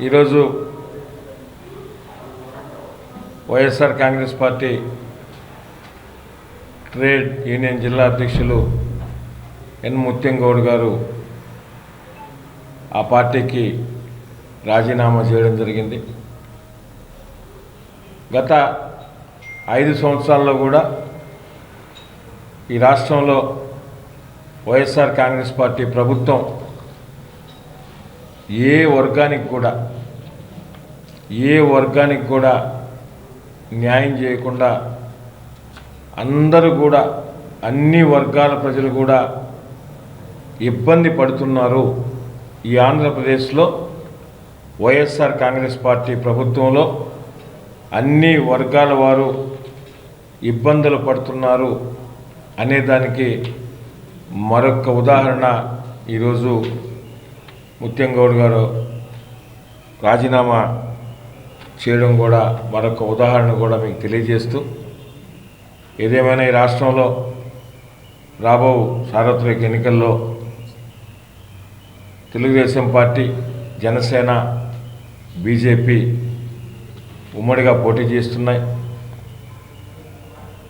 ఈరోజు YSR Congress party trade union జిల్లా అధ్యక్షులు ఎన్ ముత్యంగౌడ్ గారు ఆ పార్టీకి రాజీనామా చేయడం జరిగింది. గత ఐదు సంవత్సరాల్లో కూడా ఈ రాష్ట్రంలో వైఎస్ఆర్ కాంగ్రెస్ పార్టీ ప్రభుత్వం ఏ వర్గానికి కూడా ఏ వర్గానికి కూడా న్యాయం చేయకుండా అందరూ కూడా అన్ని వర్గాల ప్రజలు కూడా ఇబ్బంది పడుతున్నారు. ఈ ఆంధ్రప్రదేశ్లో వైఎస్ఆర్ కాంగ్రెస్ పార్టీ ప్రభుత్వంలో అన్ని వర్గాల వారు ఇబ్బందులు పడుతున్నారు. అనేదానికి మరొక ఉదాహరణ ఈరోజు ముత్యంగౌడ్ గారు రాజీనామా చేయడం కూడా మరొక ఉదాహరణ కూడా మీకు తెలియజేస్తూ ఏదేమైనా ఈ రాష్ట్రంలో రాబో సార్వత్రిక ఎన్నికల్లో తెలుగుదేశం పార్టీ జనసేన బీజేపీ ఉమ్మడిగా పోటీ చేస్తున్నాయి.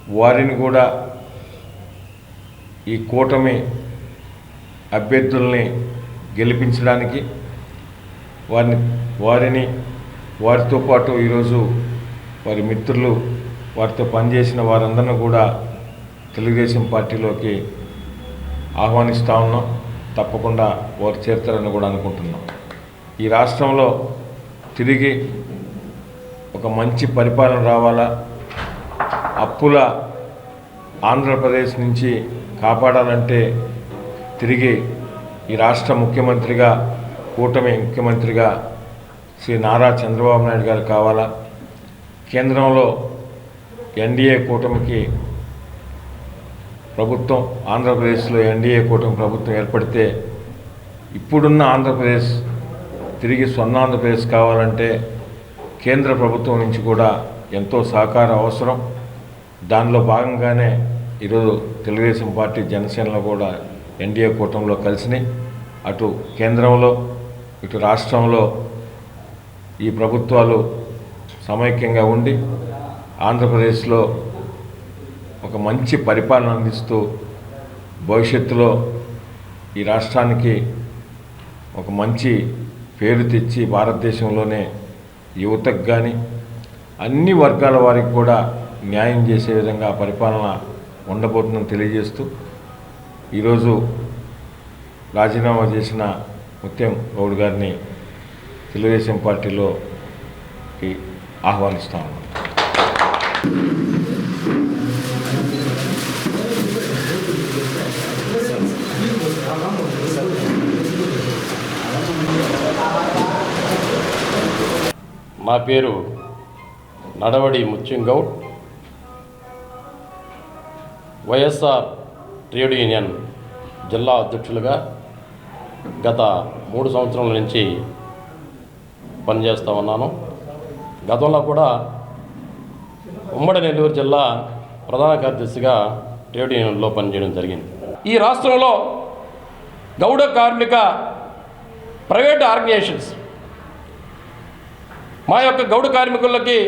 వారిని కూడా ఈ కూటమి అభ్యర్థుల్ని గెలిపించడానికి వారిని వారిని వారితో పాటు ఈరోజు వారి మిత్రులు వారితో పనిచేసిన వారందరిని కూడా తెలుగుదేశం పార్టీలోకి ఆహ్వానిస్తూ ఉన్నాం. తప్పకుండా వారు చేరుతారని కూడా అనుకుంటున్నాం. ఈ రాష్ట్రంలో తిరిగి ఒక మంచి పరిపాలన రావాలా? అప్పుల ఆంధ్రప్రదేశ్ నుంచి కాపాడాలంటే తిరిగి ఈ రాష్ట్ర ముఖ్యమంత్రిగా కూటమి ముఖ్యమంత్రిగా శ్రీ నారా చంద్రబాబు నాయుడు గారు కావాలా? కేంద్రంలో ఎన్డీఏ కూటమికి ప్రభుత్వం ఆంధ్రప్రదేశ్లో ఎన్డీఏ కూటమి ప్రభుత్వం ఏర్పడితే ఇప్పుడున్న ఆంధ్రప్రదేశ్ తిరిగి స్వర్ణ ఆంధ్రప్రదేశ్ కావాలంటే కేంద్ర ప్రభుత్వం నుంచి కూడా ఎంతో సహకారం అవసరం. దానిలో భాగంగానే ఈరోజు తెలుగుదేశం పార్టీ జనసేనలో కూడా ఎన్డీఏ కూటమిలో కలిసినాయి అటు కేంద్రంలో ఇటు రాష్ట్రంలో ఈ ప్రభుత్వాలు సమైక్యంగా ఉండి ఆంధ్రప్రదేశ్లో ఒక మంచి పరిపాలన అందిస్తూ భవిష్యత్తులో ఈ రాష్ట్రానికి ఒక మంచి పేరు తెచ్చి భారతదేశంలోనే యువతకు కానీ అన్ని వర్గాల వారికి కూడా న్యాయం చేసే విధంగా పరిపాలన ఉండబోతుందని తెలియజేస్తూ ఈరోజు రాజీనామా చేసిన ముత్యం గౌడ్ గారిని తెలుగుదేశం పార్టీలోకి ఆహ్వానిస్తా ఉన్నాం. మా పేరు Nadavadi Mutyam Goud. YSR trade union జిల్లా అధ్యక్షులుగా గత మూడు సంవత్సరాల నుంచి పనిచేస్తూ ఉన్నాను. గతంలో కూడా ఉమ్మడి నెల్లూరు జిల్లా ప్రధాన కార్యదర్శిగా ట్రేడ్ యూనియన్లో పనిచేయడం జరిగింది. ఈ రాష్ట్రంలో గౌడ కార్మిక ప్రైవేట్ ఆర్గనైజేషన్స్ మా యొక్క గౌడ కార్మికులకి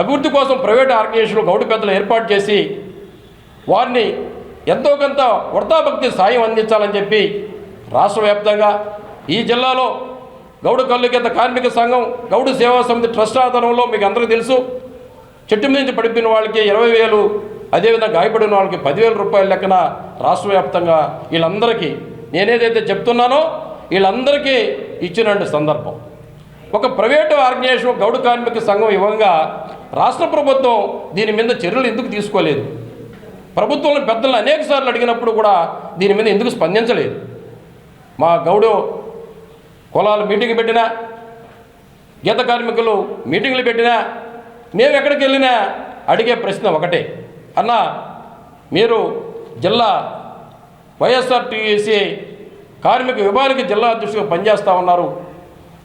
అభివృద్ధి కోసం ప్రైవేట్ ఆర్గనైజేషన్లు గౌడు పెద్దలు ఏర్పాటు చేసి వారిని ఎంతో కొంత వృద్ధాభక్తి సాయం అందించాలని చెప్పి రాష్ట్ర వ్యాప్తంగా ఈ జిల్లాలో గౌడు కల్లుకేత కార్మిక సంఘం గౌడు సేవా సమితి ట్రస్ట్ ఆధారంలో మీకు అందరికీ తెలుసు. చెట్టు మీద నుంచి పడిపోయిన వాళ్ళకి ఇరవై వేలు అదేవిధంగా గాయపడిన వాళ్ళకి పదివేల రూపాయల లెక్కన రాష్ట్ర వ్యాప్తంగా వీళ్ళందరికీ నేనేదైతే చెప్తున్నానో వీళ్ళందరికీ ఇచ్చినటువంటి సందర్భం. ఒక ప్రైవేటు ఆర్గనైజేషన్ గౌడు కార్మిక సంఘం ఇవ్వంగా రాష్ట్ర ప్రభుత్వం దీని మీద చర్యలు ఎందుకు తీసుకోలేదు? ప్రభుత్వంలో పెద్దలను అనేక సార్లు అడిగినప్పుడు కూడా దీని మీద ఎందుకు స్పందించలేదు. మా గౌడు కులాలు మీటింగ్ పెట్టినా గీత కార్మికులు మీటింగ్లు పెట్టినా మేము ఎక్కడికి వెళ్ళినా అడిగే ప్రశ్న ఒకటే. అన్న మీరు జిల్లా వైఎస్ఆర్టీసీ కార్మిక విభాగానికి జిల్లా అధ్యక్షుడిగా పనిచేస్తూ ఉన్నారు.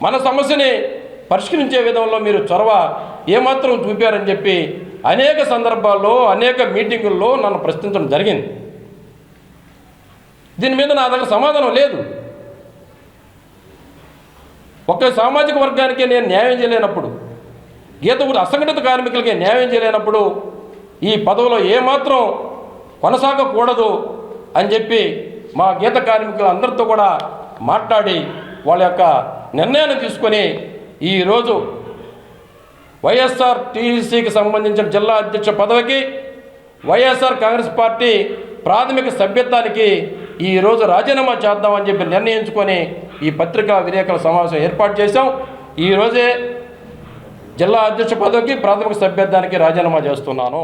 మన సమస్యని పరిష్కరించే విధంలో మీరు చొరవ ఏమాత్రం చూపారని చెప్పి అనేక సందర్భాల్లో అనేక మీటింగుల్లో నన్ను ప్రశ్నించడం జరిగింది. దీని మీద నా దగ్గర సమాధానం లేదు. ఒక సామాజిక వర్గానికి నేను న్యాయం చేయలేనప్పుడు గీత అసంఘటిత కార్మికులకి న్యాయం చేయలేనప్పుడు ఈ పదవిలో ఏమాత్రం కొనసాగకూడదు అని చెప్పి మా గీత కార్మికులు అందరితో కూడా మాట్లాడి వాళ్ళ యొక్క నిర్ణయాన్ని తీసుకొని ఈరోజు వైఎస్ఆర్ టీసీకి సంబంధించిన జిల్లా అధ్యక్ష పదవికి వైఎస్ఆర్ కాంగ్రెస్ పార్టీ ప్రాథమిక సభ్యత్వానికి ఈరోజు రాజీనామా చేద్దామని చెప్పి నిర్ణయించుకొని ఈ పత్రికా విలేకరుల సమావేశం ఏర్పాటు చేశాం. ఈరోజే జిల్లా అధ్యక్ష పదవికి ప్రాథమిక సభ్యత్వానికి రాజీనామా చేస్తున్నాను.